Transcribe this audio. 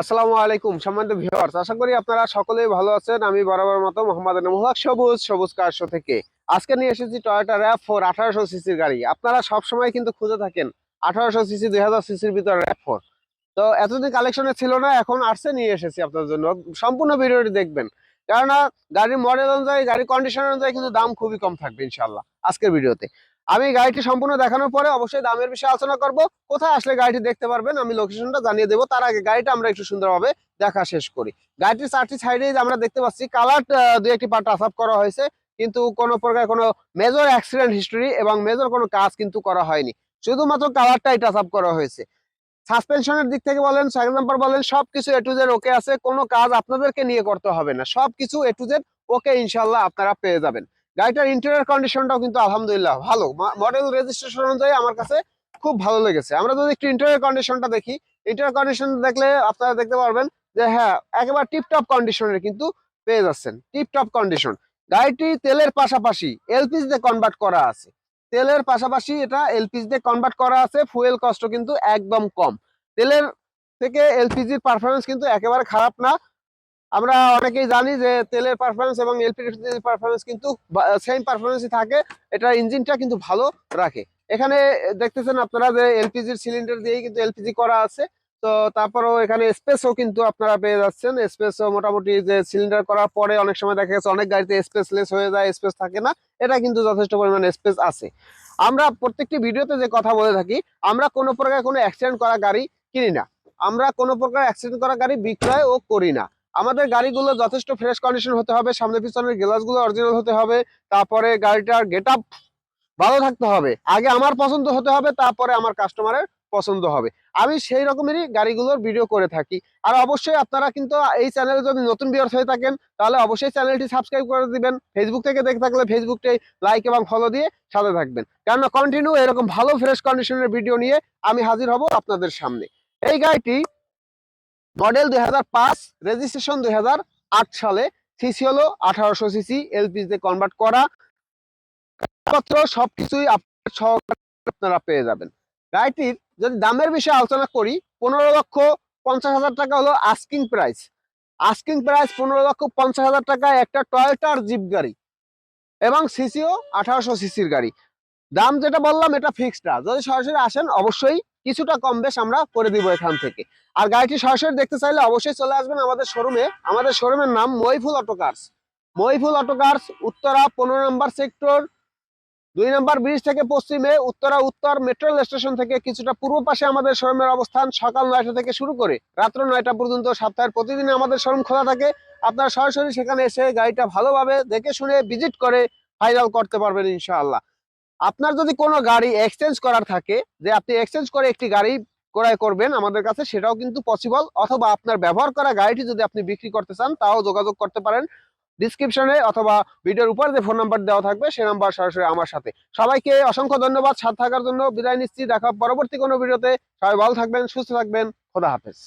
আসসালামু আলাইকুম, সম্মানিত ভিউয়ার্স আশা করি আপনারা সকলেই ভালো আছেন। আমি বরাবর মতো মোহাম্মদ নমুহাক সবুজ সবুজ কারশো থেকে। আজকে নিয়ে এসেছি টয়োটা র্যাপ ফোর আঠারোশো সিসির গাড়ি। আপনারা সব সময় কিন্তু খুঁজে থাকেন আঠারোশো সিসি, দুই হাজার সিসির ভিতরে র্যাপ ফোর তো এতদিন কালেকশনে ছিল না, এখন আসছে, নিয়ে এসেছি আপনাদের জন্য। সম্পূর্ণ ভিডিওটি দেখবেন। কেননা, গাড়ির মডেল অনুযায়ী, গাড়ির কন্ডিশন অনুযায়ী কিন্তু দাম খুবই কম থাকবে ইনশাল্লাহ আজকের ভিডিওতে। আমি গাড়িটি সম্পূর্ণ দেখানোর পরে অবশ্যই দামের বিষয়ে আলোচনা করব। কোথায় আসলে গাড়িটি দেখতে পারবেন আমি লোকেশনটা জানিয়ে দেবো। তার আগে গাড়িটা আমরা একটু সুন্দরভাবে দেখা শেষ করি। গাড়িটির চারটি সাইডে আমরা দেখতে পাচ্ছি কালার দুই একটি পার্ট আপ করা হয়েছে। কিন্তু কোনো প্রকার কোনো মেজর অ্যাক্সিডেন্ট হিস্টোরি এবং মেজর কোনো কাজ কিন্তু করা হয়নি। শুধুমাত্র কালারটাই টাচ আপ করা হয়েছে। সাসপেনশনের দিক থেকে বলেন সেকেন্ড নাম্বার বলেন, সবকিছু এ টু জেড ওকে আছে। কোনো কাজ আপনাদেরকে নিয়ে করতে হবে না। সবকিছু এ টু জেড ওকে ইনশাল্লাহ আপনারা পেয়ে যাবেন। গাড়িটার ইন্টেরিয়র কন্ডিশনটাও কিন্তু আলহামদুলিল্লাহ ভালো। মডেল রেজিস্ট্রেশন অনুযায়ী আমার কাছে খুব ভালো লেগেছে। আমরা যদি একটু ইন্টেরিয়র কন্ডিশনটা দেখি ইন্টেরিয়র কন্ডিশন দেখলে আপনারা দেখতে পারবেন যে হ্যাঁ একেবারে টিপটপ কন্ডিশনের কিন্তু পেয়ে যাচ্ছেন। টিপটপ কন্ডিশন গাড়িটি তেলের পাশাপাশি এলপিজি তে কনভার্ট করা আছে। তেলের পাশাপাশি এটা এলপিজি তে কনভার্ট করা আছে। ফুয়েল কস্ট কিন্তু একদম কম। তেলের থেকে এলপিজির পারফরমেন্স কিন্তু একেবারে খারাপ না। আমরা অনেকেই জানি যে তেলের পারফরমেন্স এবং এলপিজির পারফরমেন্স কিন্তু সেম পারফরমেন্সই থাকে, এটা ইঞ্জিনটা কিন্তু ভালো রাখে। এখানে দেখতেছেন আপনারা যে এলপিজির সিলিন্ডার দিয়েই কিন্তু এলপিজি করা আছে। তো তারপরেও এখানে স্পেসও কিন্তু আপনারা পেয়ে যাচ্ছেন। স্পেসও মোটামুটি যে সিলিন্ডার করার পরে অনেক সময় দেখা গেছে অনেক গাড়িতে স্পেসলেস হয়ে যায় স্পেস থাকে না। এটা কিন্তু যথেষ্ট পরিমাণে স্পেস আছে। আমরা প্রত্যেকটি ভিডিওতে যে কথা বলে থাকি, আমরা কোনো প্রকার কোনো অ্যাক্সিডেন্ট করা গাড়ি কিনি না। আমরা কোনো প্রকার অ্যাক্সিডেন্ট করা গাড়ি বিক্রয় ও করি না। আমাদের গাড়িগুলো যথেষ্ট ফ্রেশ কন্ডিশন হতে হবে, সামনে পিছনের গ্লাসগুলো অরিজিনাল হতে হবে, তারপরে গাড়িটার গেট আপ ভালো থাকতে হবে। আগে আমার পছন্দ হতে হবে, তারপরে আমার কাস্টমারের পছন্দ হবে। আমি সেই রকমেরই গাড়িগুলোর ভিডিও করে থাকি। আর অবশ্যই আপনারা কিন্তু এই চ্যানেলে যদি নতুন বিয়ার হয়ে থাকেন, তাহলে অবশ্যই চ্যানেলটি সাবস্ক্রাইব করে দিবেন। ফেসবুক থেকে দেখে থাকলে ফেসবুকটাই লাইক এবং ফলো দিয়ে সাথে থাকবেন। কেননা কন্টিনিউ এরকম ভালো ফ্রেশ কন্ডিশনের ভিডিও নিয়ে আমি হাজির হব আপনাদের সামনে। এই গাড়িটি মডেল দুই হাজার পাঁচ রেজিস্ট্রেশন দুই হাজার আট সালে। সিসি হলো আঠারোশো সিসি এলপিজিতে কনভার্ট করা। পত্র সবকিছুই আপনার পেয়ে যাবেন। গাড়িটির যদি দামের বিষয়ে আলোচনা করি, পনেরো লক্ষ পঞ্চাশ হাজার টাকা হলো আস্কিং প্রাইস আস্কিং প্রাইস পনেরো লক্ষ পঞ্চাশ হাজার টাকা একটা টয়োটার জিপ গাড়ি এবং সিসিও আঠারোশো সিসির গাড়ি। দাম যেটা বললাম, এটা ফিক্সড যদি সরাসরি আসেন, অবশ্যই কিছুটা কম বেশ আমরা করে দিব এখান থেকে। আর গাড়িটি সরাসরি দেখতে চাইলে অবশ্যই চলে আসবেন আমাদের শোরুমে আমাদের শোরুমের নাম Mahiful auto cars. Mahiful auto cars, Uttara, পনেরো নম্বর সেক্টর, দুই নম্বর ব্রিজ থেকে পশ্চিমে উত্তরা উত্তর মেট্রো স্টেশন থেকে কিছুটা পূর্ব পাশে আমাদের শোরুমের অবস্থান। সকাল নয়টা থেকে শুরু করে রাত্র নয়টা পর্যন্ত সপ্তাহের প্রতিদিন আমাদের শোরুম খোলা থাকে। আপনারা সরাসরি সেখানে এসে গাড়িটা ভালোভাবে দেখে শুনে ভিজিট করে ফাইনাল করতে পারবেন ইনশাআল্লাহ। আপনার যদি কোনো গাড়ি এক্সচেঞ্জ করার থাকে, যে আপনি এক্সচেঞ্জ করে একটি গাড়ি ক্রয় করবেন আমাদের কাছে, সেটাও কিন্তু পসিবল অথবা আপনার ব্যবহার করা গাড়িটি যদি আপনি বিক্রি করতে চান, তাও যোগাযোগ করতে পারেন। ডিসক্রিপশনে অথবা ভিডিওর উপর যে ফোন নাম্বার দেওয়া থাকবে সেই নাম্বার সরাসরি আমার সাথে। সবাইকে অসংখ্য ধন্যবাদ। সাথে থাকার জন্য বিদায় নিচ্ছি। দেখা পরবর্তী কোনো ভিডিওতে। সবাই ভালো থাকবেন, সুস্থ থাকবেন। খোদা হাফেজ।